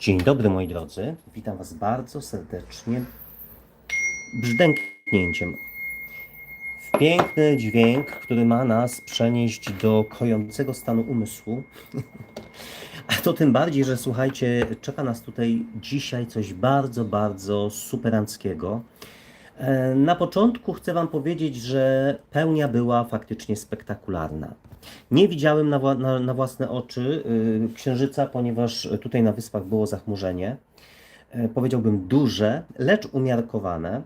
Dzień dobry moi drodzy, witam Was bardzo serdecznie brzdęknięciem. W piękny dźwięk, który ma nas przenieść do kojącego stanu umysłu. A to tym bardziej, że słuchajcie, czeka nas tutaj dzisiaj coś bardzo, bardzo superanckiego. E, Na początku chcę Wam powiedzieć, że pełnia była faktycznie spektakularna. Nie widziałem na, wła- na, na własne oczy y, księżyca, ponieważ tutaj na wyspach było zachmurzenie. E, Powiedziałbym duże, lecz umiarkowane.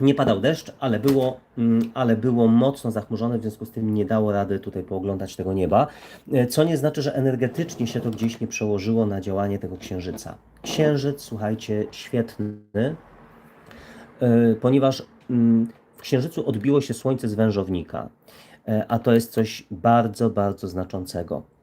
Nie padał deszcz, ale było, mm, ale było mocno zachmurzone, w związku z tym nie dało rady tutaj pooglądać tego nieba. E, Co nie znaczy, że energetycznie się to gdzieś nie przełożyło na działanie tego księżyca. Księżyc, słuchajcie, świetny, e, ponieważ mm, w księżycu odbiło się słońce z wężownika, e, a to jest coś bardzo, bardzo znaczącego.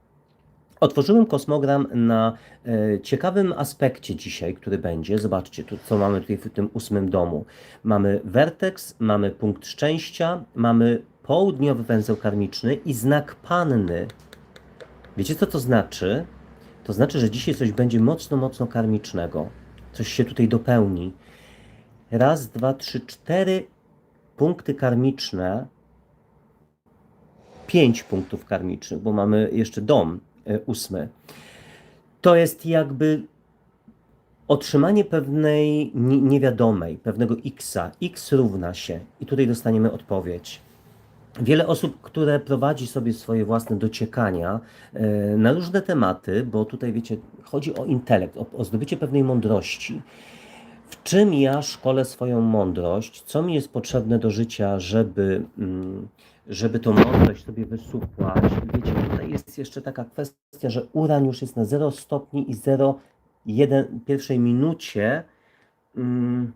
Otworzyłem kosmogram na e, ciekawym aspekcie dzisiaj, który będzie. Zobaczcie, tu, co mamy tutaj w tym ósmym domu. Mamy werteks, mamy punkt szczęścia, mamy południowy węzeł karmiczny i znak panny. Wiecie, co to znaczy? To znaczy, że dzisiaj coś będzie mocno, mocno karmicznego. Coś się tutaj dopełni. Raz, dwa, trzy, cztery punkty karmiczne. Pięć punktów karmicznych, bo mamy jeszcze dom e, ósmy. To jest jakby otrzymanie pewnej ni- niewiadomej, pewnego xa. X równa się. I tutaj dostaniemy odpowiedź. Wiele osób, które prowadzi sobie swoje własne dociekania e, na różne tematy, bo tutaj wiecie, chodzi o intelekt, o, o zdobycie pewnej mądrości. W czym ja szkolę swoją mądrość? Co mi jest potrzebne do życia, żeby, mm, żeby tą mądrość sobie wysupłać? Wiecie, tutaj jest jeszcze taka kwestia, że uran już jest na 0 stopni i 0,1 pierwszej minucie. Mm,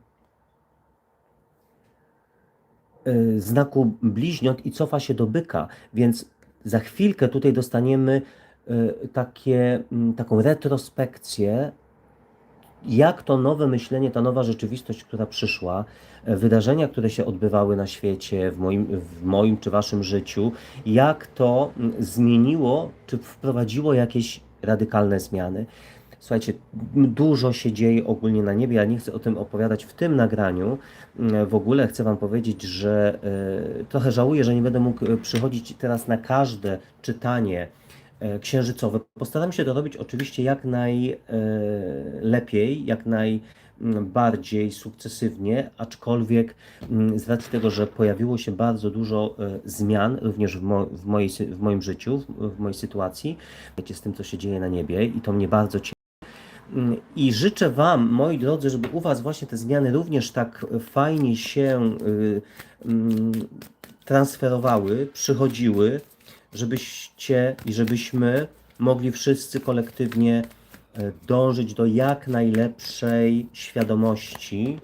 y, znaku bliźniąt i cofa się do byka, więc za chwilkę tutaj dostaniemy y, takie, mm, taką retrospekcję, jak to nowe myślenie, ta nowa rzeczywistość, która przyszła, e, wydarzenia, które się odbywały na świecie, w moim, w moim czy waszym życiu, jak to mm, zmieniło, czy wprowadziło jakieś radykalne zmiany. Słuchajcie, dużo się dzieje ogólnie na niebie. Ja nie chcę o tym opowiadać w tym nagraniu. Mm, W ogóle chcę Wam powiedzieć, że e, trochę żałuję, że nie będę mógł e, przychodzić teraz na każde czytanie księżycowe. Postaram się to robić oczywiście jak najlepiej, jak najbardziej sukcesywnie, aczkolwiek z racji tego, że pojawiło się bardzo dużo e, zmian również w, mo w, mojej, w moim życiu, w, mojej sytuacji, wiecie, z tym, co się dzieje na niebie i to mnie bardzo cieszy. I życzę Wam, moi drodzy, żeby u Was właśnie te zmiany również tak fajnie się y, transferowały, przychodziły, żebyście i żebyśmy mogli wszyscy kolektywnie e, dążyć do jak najlepszej świadomości,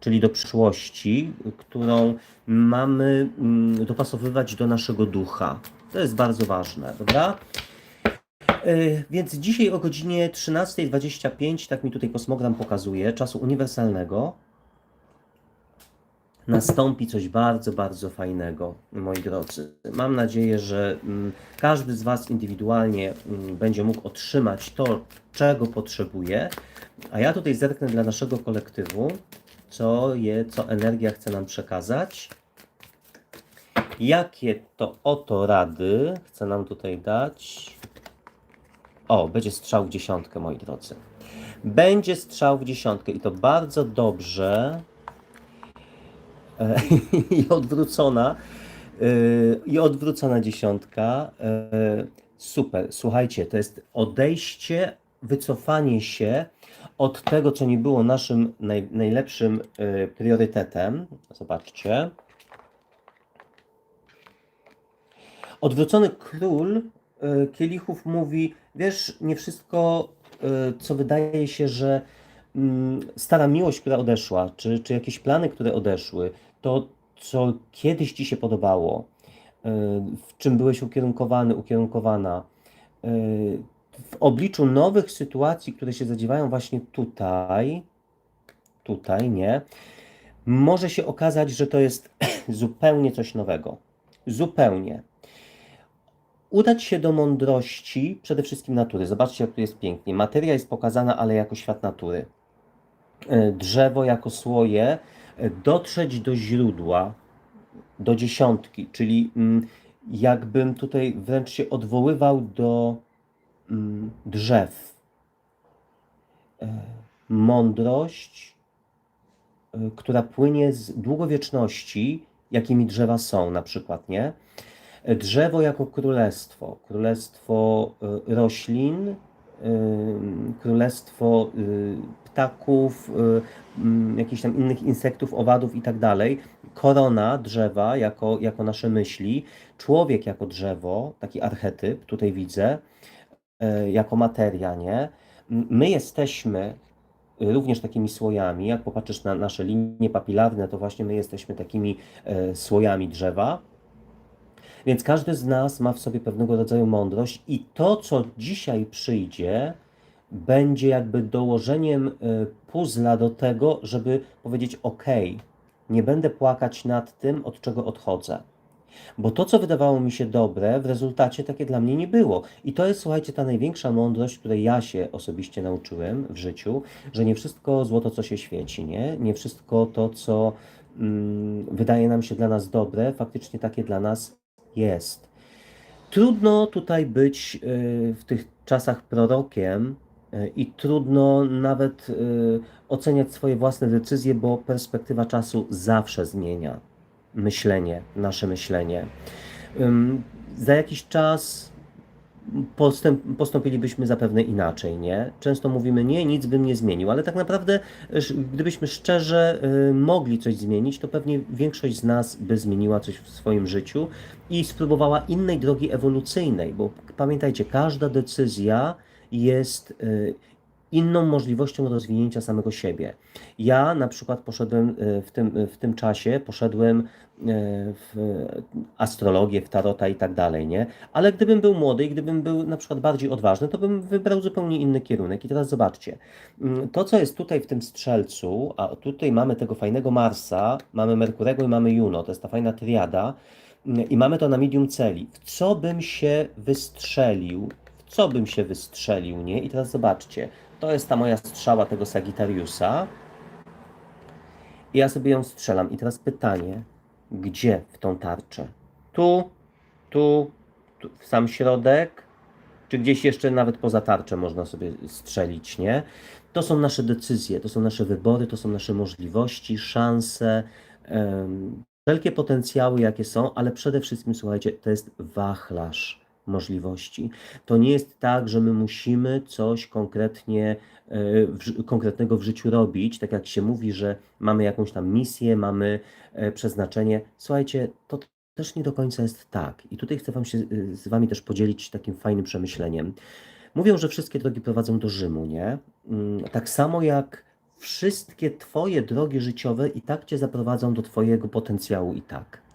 czyli do przyszłości, którą mamy mm, dopasowywać do naszego ducha. To jest bardzo ważne, prawda? E, Więc dzisiaj o godzinie 13.25, tak mi tutaj kosmogram pokazuje, czasu uniwersalnego, nastąpi coś bardzo, bardzo fajnego, moi drodzy. Mam nadzieję, że mm, każdy z Was indywidualnie mm, będzie mógł otrzymać to, czego potrzebuje, a ja tutaj zerknę dla naszego kolektywu, co, je, co energia chce nam przekazać. Jakie to oto rady chce nam tutaj dać? O, będzie strzał w dziesiątkę, moi drodzy. Będzie strzał w dziesiątkę i to bardzo dobrze. E, I odwrócona. e, I odwrócona dziesiątka. E, Super. Słuchajcie, to jest odejście, wycofanie się od tego, co nie było naszym naj, najlepszym priorytetem. Zobaczcie. Odwrócony król kielichów mówi: Wiesz, nie wszystko, co wydaje się, że mm, stara miłość, która odeszła, czy, czy jakieś plany, które odeszły, to co kiedyś ci się podobało, e, w czym byłeś ukierunkowany, ukierunkowana, e, w obliczu nowych sytuacji, które się zadziewają właśnie tutaj, tutaj, nie, może się okazać, że to jest zupełnie coś nowego. Zupełnie. udać się do mądrości przede wszystkim natury. Zobaczcie, jak tu jest pięknie. Materia jest pokazana, ale jako świat natury. E, Drzewo jako słoje, dotrzeć do źródła, do dziesiątki, czyli mm, jakbym tutaj wręcz się odwoływał do mm, drzew. E, Mądrość, e, która płynie z długowieczności, jakimi drzewa są, na przykład, nie? E, Drzewo jako królestwo, królestwo roślin, królestwo y, ptaków, y, mm, jakichś tam innych insektów, owadów i tak dalej. Korona drzewa jako, jako nasze myśli, człowiek jako drzewo, taki archetyp, tutaj widzę, jako materia, nie? My jesteśmy również takimi słojami, jak popatrzysz na nasze linie papilarne, to właśnie my jesteśmy takimi słojami drzewa. Więc każdy z nas ma w sobie pewnego rodzaju mądrość, i to, co dzisiaj przyjdzie, będzie jakby dołożeniem y, puzla do tego, żeby powiedzieć: OK, nie będę płakać nad tym, od czego odchodzę. Bo to, co wydawało mi się dobre, w rezultacie takie dla mnie nie było. I to jest, słuchajcie, ta największa mądrość, której ja się osobiście nauczyłem w życiu, że nie wszystko złoto, co się świeci, nie? Nie wszystko to, co mm, wydaje nam się dla nas dobre, faktycznie takie dla nas jest. Trudno tutaj być y, w tych czasach prorokiem y, i trudno nawet y, oceniać swoje własne decyzje, bo perspektywa czasu zawsze zmienia myślenie, nasze myślenie. Za jakiś czas postęp, postąpilibyśmy zapewne inaczej, nie? Często mówimy, nie, nic bym nie zmienił, ale tak naprawdę, gdybyśmy szczerze y, mogli coś zmienić, to pewnie większość z nas by zmieniła coś w swoim życiu i spróbowała innej drogi ewolucyjnej, bo pamiętajcie, każda decyzja jest y, inną możliwością rozwinięcia samego siebie. Ja na przykład poszedłem y, w tym, w tym czasie, poszedłem w astrologię, w tarota i tak dalej, nie? Ale gdybym był młody i gdybym był na przykład bardziej odważny, to bym wybrał zupełnie inny kierunek. I teraz zobaczcie, mm, to co jest tutaj w tym strzelcu, a tutaj mamy tego fajnego Marsa, mamy Merkurego i mamy Juno, to jest ta fajna triada, mm, i mamy to na medium celi. W co bym się wystrzelił? W co bym się wystrzelił, nie? I teraz zobaczcie, to jest ta moja strzała tego Sagittariusa. I ja sobie ją strzelam. I teraz pytanie, gdzie w tą tarczę? Tu, tu, tu w sam środek, czy gdzieś jeszcze nawet poza tarczę można sobie strzelić, nie? To są nasze decyzje, to są nasze wybory, to są nasze możliwości, szanse, em, wszelkie potencjały, jakie są, ale przede wszystkim, słuchajcie, to jest wachlarz możliwości. To nie jest tak, że my musimy coś konkretnie, e, w, konkretnego w życiu robić, tak jak się mówi, że mamy jakąś tam misję, mamy e, przeznaczenie. Słuchajcie, to też nie do końca jest tak. I tutaj chcę wam się y, z Wami też podzielić takim fajnym przemyśleniem. Mówią, że wszystkie drogi prowadzą do Rzymu, nie? Mm, Tak samo jak wszystkie Twoje drogi życiowe i tak Cię zaprowadzą do Twojego potencjału i tak.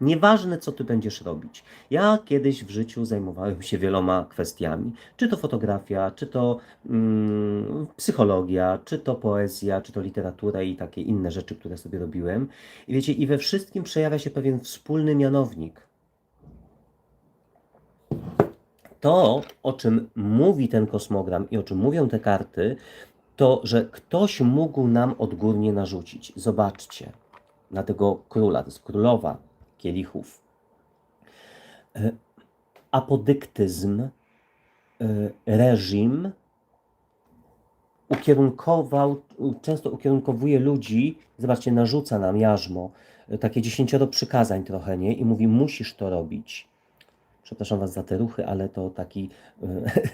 Nieważne, co ty będziesz robić. Ja kiedyś w życiu zajmowałem się wieloma kwestiami. Czy to fotografia, czy to mm, psychologia, czy to poezja, czy to literatura i takie inne rzeczy, które sobie robiłem. I wiecie, i we wszystkim przejawia się pewien wspólny mianownik. To, o czym mówi ten kosmogram i o czym mówią te karty, to, że ktoś mógł nam odgórnie narzucić. Zobaczcie, na tego króla, to jest królowa kielichów. E, Apodyktyzm, e, reżim ukierunkował, często ukierunkowuje ludzi, zobaczcie, narzuca nam jarzmo, e, takie dziesięcioro przykazań trochę, nie? I mówi, musisz to robić. Przepraszam Was za te ruchy, ale to taki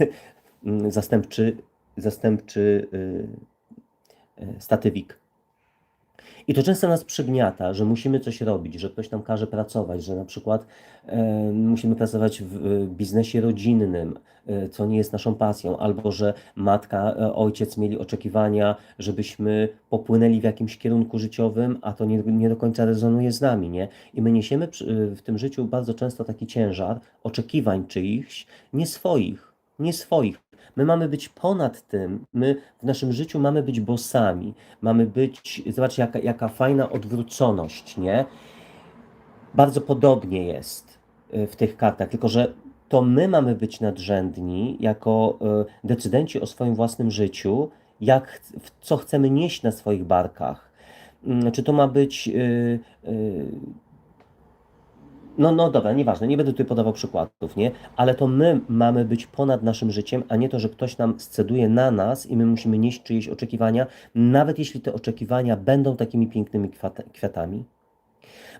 zastępczy, zastępczy statywik. I to często nas przygniata, że musimy coś robić, że ktoś nam każe pracować, że na przykład e, musimy pracować w e, biznesie rodzinnym, e, co nie jest naszą pasją, albo że matka, e, ojciec mieli oczekiwania, żebyśmy popłynęli w jakimś kierunku życiowym, a to nie, nie do końca rezonuje z nami, nie? I my niesiemy przy- w tym życiu bardzo często taki ciężar oczekiwań czyichś, nie swoich, nie swoich. My mamy być ponad tym, my w naszym życiu mamy być bossami, mamy być, zobaczcie jaka, jaka fajna odwróconość, nie? Bardzo podobnie jest y, w tych kartach, tylko że to my mamy być nadrzędni jako e, decydenci o swoim własnym życiu, jak, co chcemy nieść na swoich barkach. Mm, Czy to ma być. No, no dobra, nieważne, nie będę tutaj podawał przykładów, nie? Ale to my mamy być ponad naszym życiem, a nie to, że ktoś nam sceduje na nas i my musimy nieść czyjeś oczekiwania, nawet jeśli te oczekiwania będą takimi pięknymi kwiat- kwiatami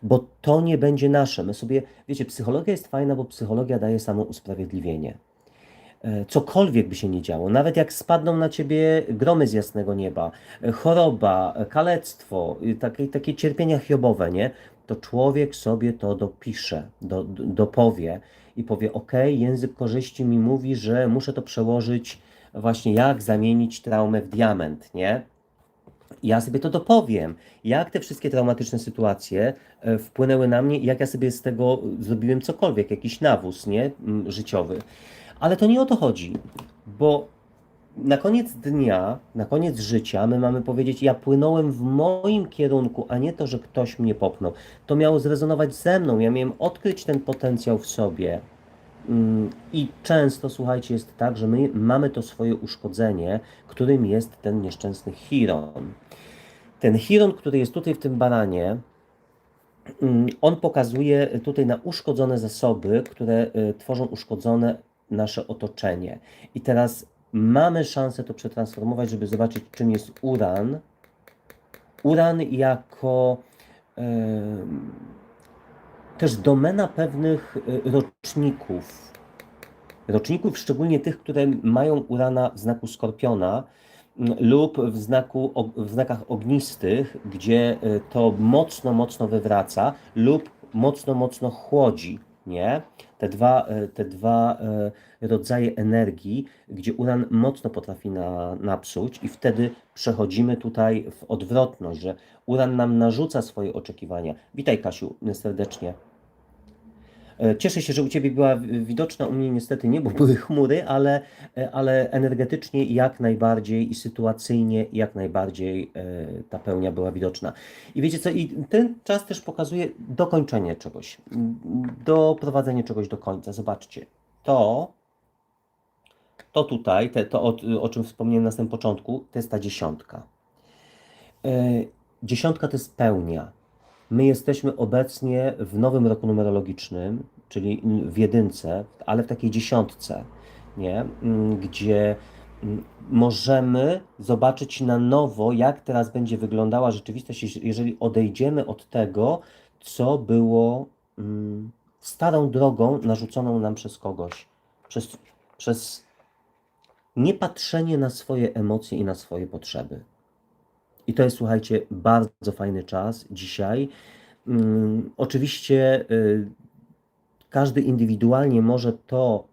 bo to nie będzie nasze. My sobie, wiecie, psychologia jest fajna, bo psychologia daje samo usprawiedliwienie. E, Cokolwiek by się nie działo, nawet jak spadną na ciebie gromy z jasnego nieba, e, choroba, e, kalectwo, takie, takie cierpienia hiobowe, nie? To człowiek sobie to dopisze, do, do, dopowie i powie: OK, język korzyści mi mówi, że muszę to przełożyć, właśnie jak zamienić traumę w diament, nie? ja sobie to dopowiem, jak te wszystkie traumatyczne sytuacje wpłynęły na mnie jak ja sobie z tego zrobiłem cokolwiek, jakiś nawóz, nie, życiowy. Ale to nie o to chodzi, bo na koniec dnia, na koniec życia my mamy powiedzieć, ja płynąłem w moim kierunku, a nie to, że ktoś mnie popchnął. To miało zrezonować ze mną, ja miałem odkryć ten potencjał w sobie. Mm, I często, słuchajcie, jest tak, że my mamy to swoje uszkodzenie, którym jest ten nieszczęsny Chiron. Ten Chiron, który jest tutaj w tym baranie, mm, on pokazuje tutaj na uszkodzone zasoby, które y, tworzą uszkodzone nasze otoczenie. I teraz mamy szansę to przetransformować, żeby zobaczyć, czym jest uran. Uran jako em, też domena pewnych y, roczników. Roczników, szczególnie tych, które mają urana w znaku skorpiona lub w, znaku, w znakach ognistych, gdzie y, to mocno, mocno wywraca lub mocno, mocno chłodzi, nie? Te dwa, y, te dwa y, rodzaje energii, gdzie uran mocno potrafi na, napsuć i wtedy przechodzimy tutaj w odwrotność, że uran nam narzuca swoje oczekiwania. Witaj Kasiu, serdecznie. E, Cieszę się, że u Ciebie była wi- widoczna, u mnie niestety nie, bo były chmury, ale, e, ale energetycznie jak najbardziej i sytuacyjnie jak najbardziej e, ta pełnia była widoczna. I wiecie co, i ten czas też pokazuje dokończenie czegoś, doprowadzenie czegoś do końca. Zobaczcie, to, to tutaj, te, to o, o czym wspomniałem na samym początku, to jest ta dziesiątka. Dziesiątka to jest pełnia. My jesteśmy obecnie w nowym roku numerologicznym, czyli w jedynce, ale w takiej dziesiątce, nie? Mm, gdzie mm, możemy zobaczyć na nowo, jak teraz będzie wyglądała rzeczywistość, jeż- jeżeli odejdziemy od tego, co było mm, starą drogą narzuconą nam przez kogoś, przez, przez niepatrzenie na swoje emocje i na swoje potrzeby. I to jest, słuchajcie, bardzo fajny czas dzisiaj. Mm, oczywiście y, każdy indywidualnie może to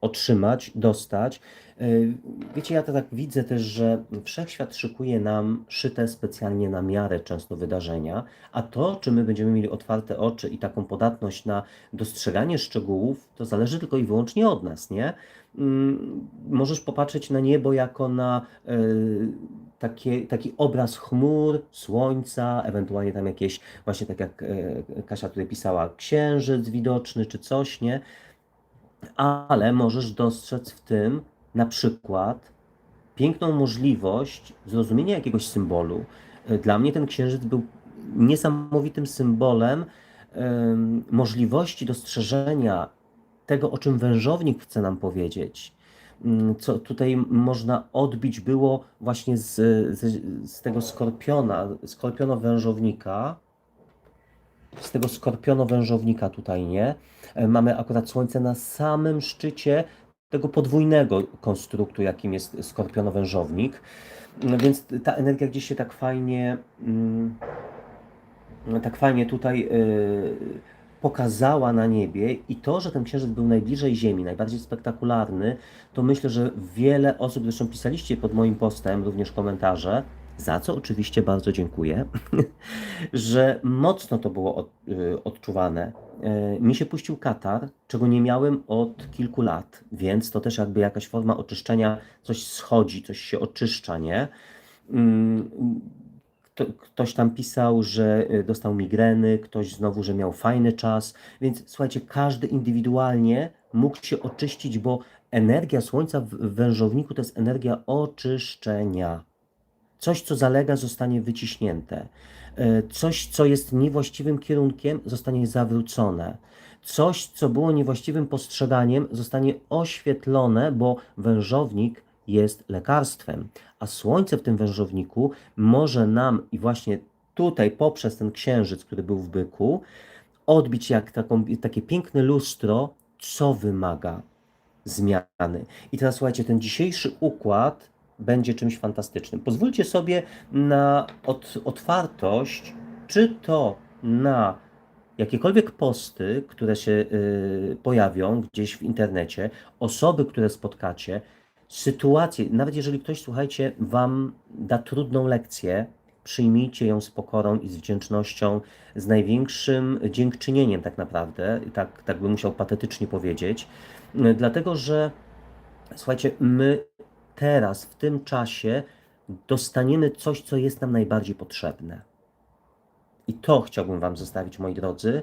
otrzymać, dostać. Y, Wiecie, ja to tak widzę też, że wszechświat szykuje nam szyte specjalnie na miarę często wydarzenia, a to, czy my będziemy mieli otwarte oczy i taką podatność na dostrzeganie szczegółów, to zależy tylko i wyłącznie od nas, nie? Mm, Możesz popatrzeć na niebo jako na y, taki obraz chmur, słońca, ewentualnie tam jakieś, właśnie tak jak e, Kasia tutaj pisała, księżyc widoczny czy coś, nie? ale możesz dostrzec w tym na przykład piękną możliwość zrozumienia jakiegoś symbolu. E, Dla mnie ten księżyc był niesamowitym symbolem em, możliwości dostrzeżenia tego, o czym wężownik chce nam powiedzieć. Mm, Co tutaj można odbić było właśnie z, z, z tego skorpiona, skorpiono-wężownika, z tego skorpiono-wężownika tutaj, nie? E, Mamy akurat Słońce na samym szczycie tego podwójnego konstruktu, jakim jest skorpiono-wężownik. No Więc ta energia gdzieś się tak fajnie, mm, tak fajnie tutaj y, pokazała na niebie i to, że ten księżyc był najbliżej Ziemi, najbardziej spektakularny, to myślę, że wiele osób, zresztą pisaliście pod moim postem również komentarze, za co oczywiście bardzo dziękuję, że mocno to było od, y, odczuwane. E, Mi się puścił katar, czego nie miałem od kilku lat, więc to też jakby jakaś forma oczyszczenia, coś schodzi, coś się oczyszcza, nie? Mm, kto, ktoś tam pisał, że y, dostał migreny, ktoś znowu, że miał fajny czas. Więc słuchajcie, każdy indywidualnie mógł się oczyścić, bo energia Słońca w wężowniku to jest energia oczyszczenia. Coś, co zalega, zostanie wyciśnięte. E, Coś, co jest niewłaściwym kierunkiem, zostanie zawrócone. Coś, co było niewłaściwym postrzeganiem, zostanie oświetlone, bo wężownik jest lekarstwem. A słońce w tym wężowniku może nam i właśnie tutaj, poprzez ten księżyc, który był w byku, odbić jak taką, takie piękne lustro, co wymaga zmiany. I teraz słuchajcie, ten dzisiejszy układ będzie czymś fantastycznym. Pozwólcie sobie na ot, otwartość, czy to na jakiekolwiek posty, które się y, pojawią gdzieś w internecie, osoby, które spotkacie, sytuacje, nawet jeżeli ktoś, słuchajcie, wam da trudną lekcję, przyjmijcie ją z pokorą i z wdzięcznością, z największym dziękczynieniem tak naprawdę, tak, tak bym musiał patetycznie powiedzieć, dlatego że słuchajcie, my teraz, w tym czasie dostaniemy coś, co jest nam najbardziej potrzebne. I to chciałbym Wam zostawić, moi drodzy.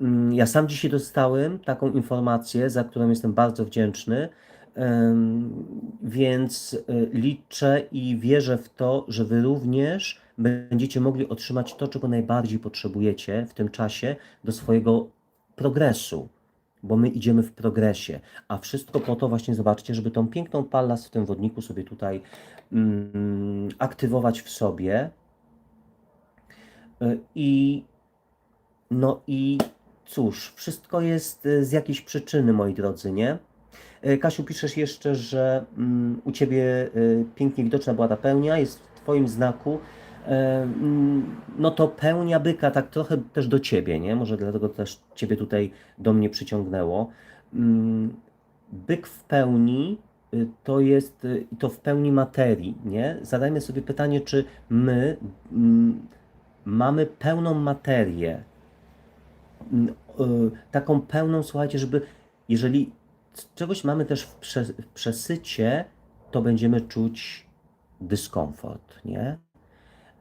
Mm, Ja sam dzisiaj dostałem taką informację, za którą jestem bardzo wdzięczny, więc y, liczę i wierzę w to, że Wy również będziecie mogli otrzymać to, czego najbardziej potrzebujecie w tym czasie do swojego progresu, bo my idziemy w progresie, a wszystko po to właśnie zobaczcie, żeby tą piękną pallas w tym wodniku sobie tutaj mm, aktywować w sobie. Y, I no i cóż, wszystko jest y, z jakiejś przyczyny, moi drodzy, nie? Y, Kasiu, piszesz jeszcze, że mm, u Ciebie y, pięknie widoczna była ta pełnia, jest w Twoim znaku. E, mm, No to pełnia byka tak trochę też do Ciebie, nie? Może dlatego też Ciebie tutaj do mnie przyciągnęło. Mm, Byk w pełni to jest, i to w pełni materii, nie? Zadajmy sobie pytanie, czy my mamy pełną materię, taką pełną, słuchajcie, żeby jeżeli czegoś mamy też w, prze, w przesycie, to będziemy czuć dyskomfort, nie?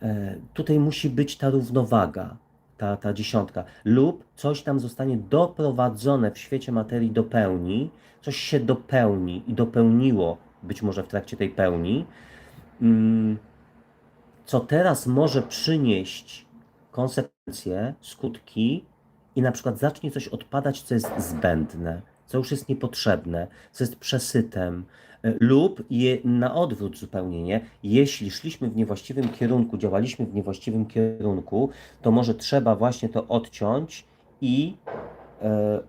E, Tutaj musi być ta równowaga, ta, ta dziesiątka, lub coś tam zostanie doprowadzone w świecie materii do pełni, coś się dopełni i dopełniło być może w trakcie tej pełni, mm, co teraz może przynieść konsekwencje, skutki i na przykład zacznie coś odpadać, co jest zbędne, co już jest niepotrzebne, co jest przesytem, e, lub je na odwrót zupełnie nie. Jeśli szliśmy w niewłaściwym kierunku, działaliśmy w niewłaściwym kierunku, to może trzeba właśnie to odciąć i e,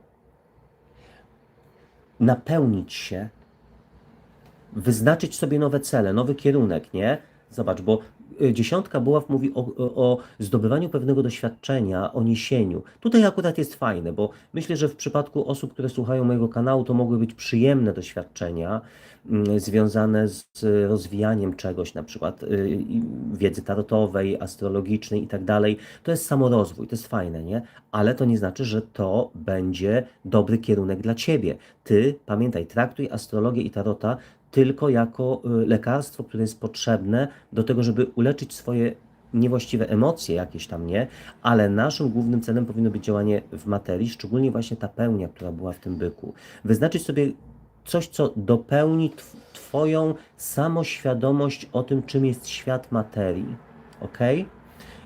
napełnić się, wyznaczyć sobie nowe cele, nowy kierunek, nie? Zobacz, bo dziesiątka buław mówi o, o, zdobywaniu pewnego doświadczenia, o niesieniu. Tutaj akurat jest fajne, bo myślę, że w przypadku osób, które słuchają mojego kanału, to mogły być przyjemne doświadczenia mm, związane z rozwijaniem czegoś, na przykład y, wiedzy tarotowej, astrologicznej i tak dalej. To jest samorozwój, to jest fajne, nie? Ale to nie znaczy, że to będzie dobry kierunek dla ciebie. Ty, pamiętaj, traktuj astrologię i tarota tylko jako y, lekarstwo, które jest potrzebne do tego, żeby uleczyć swoje niewłaściwe emocje jakieś tam, nie? Ale naszym głównym celem powinno być działanie w materii, szczególnie właśnie ta pełnia, która była w tym byku. Wyznaczyć sobie coś, co dopełni tw- Twoją samoświadomość o tym, czym jest świat materii. Ok?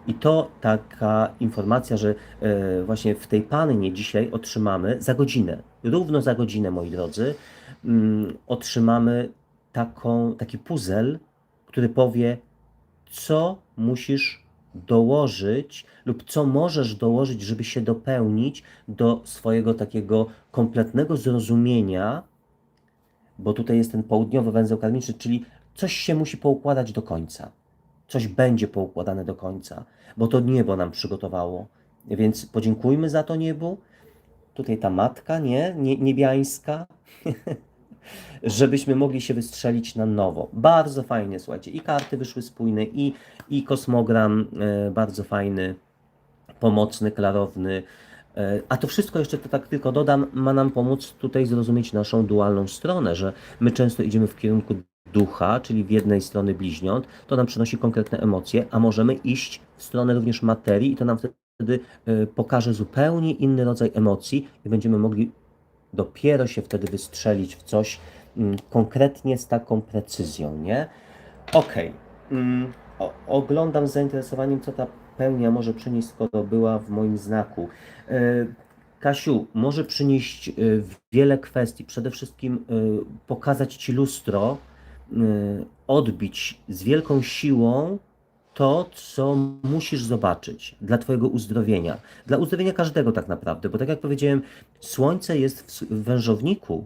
I to taka informacja, że e, właśnie w tej pannie dzisiaj otrzymamy za godzinę, równo za godzinę, moi drodzy, otrzymamy taką, taki puzzle, który powie, co musisz dołożyć lub co możesz dołożyć, żeby się dopełnić do swojego takiego kompletnego zrozumienia, bo tutaj jest ten południowy węzeł karmiczny, czyli coś się musi poukładać do końca. Coś będzie poukładane do końca, bo to niebo nam przygotowało. Więc podziękujmy za to niebu. Tutaj ta matka, nie? nie niebiańska. żebyśmy mogli się wystrzelić na nowo. Bardzo fajnie, słuchajcie. I karty wyszły spójne, i, i kosmogram e, bardzo fajny, pomocny, klarowny. E, a to wszystko jeszcze to tak tylko dodam, ma nam pomóc tutaj zrozumieć naszą dualną stronę, że my często idziemy w kierunku ducha, czyli w jednej strony bliźniąt, to nam przynosi konkretne emocje, a możemy iść w stronę również materii i to nam wtedy y, pokaże zupełnie inny rodzaj emocji i będziemy mogli dopiero się wtedy wystrzelić w coś mm, konkretnie z taką precyzją, nie? Okej. Mm, o- Oglądam z zainteresowaniem, co ta pełnia może przynieść, skoro była w moim znaku. E, Kasiu, może przynieść e, wiele kwestii. Przede wszystkim e, pokazać Ci lustro, odbić z wielką siłą to, co musisz zobaczyć dla Twojego uzdrowienia. Dla uzdrowienia każdego tak naprawdę, bo tak jak powiedziałem, Słońce jest w wężowniku,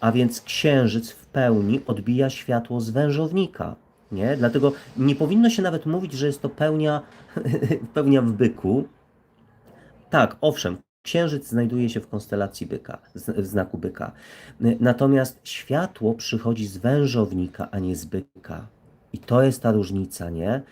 a więc księżyc w pełni odbija światło z wężownika. Nie? Dlatego nie powinno się nawet mówić, że jest to pełnia, pełnia w byku. Tak, owszem, księżyc znajduje się w konstelacji byka, w znaku byka. Natomiast światło przychodzi z wężownika, a nie z byka. I to jest ta różnica, nie?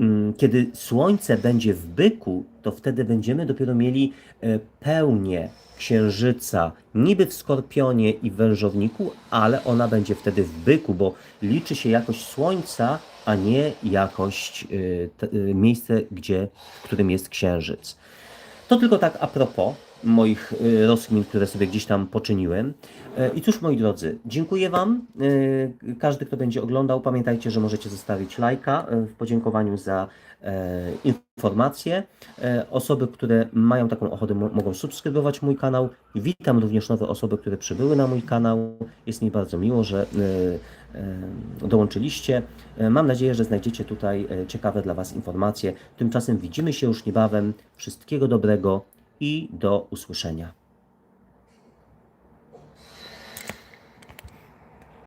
Mm, Kiedy słońce będzie w byku, to wtedy będziemy dopiero mieli e, pełnię księżyca, niby w skorpionie i w wężowniku, ale ona będzie wtedy w byku, bo liczy się jakość słońca, a nie jakość, e, e, miejsce, gdzie, w którym jest księżyc. To tylko tak a propos moich y, rozkmin, które sobie gdzieś tam poczyniłem. E, I cóż, moi drodzy, dziękuję Wam. E, Każdy, kto będzie oglądał, pamiętajcie, że możecie zostawić lajka e, w podziękowaniu za informacje. Osoby, które mają taką ochotę, mo- mogą subskrybować mój kanał. Witam również nowe osoby, które przybyły na mój kanał. Jest mi bardzo miło, że dołączyliście. Mam nadzieję, że znajdziecie tutaj ciekawe dla Was informacje. Tymczasem widzimy się już niebawem. Wszystkiego dobrego i do usłyszenia.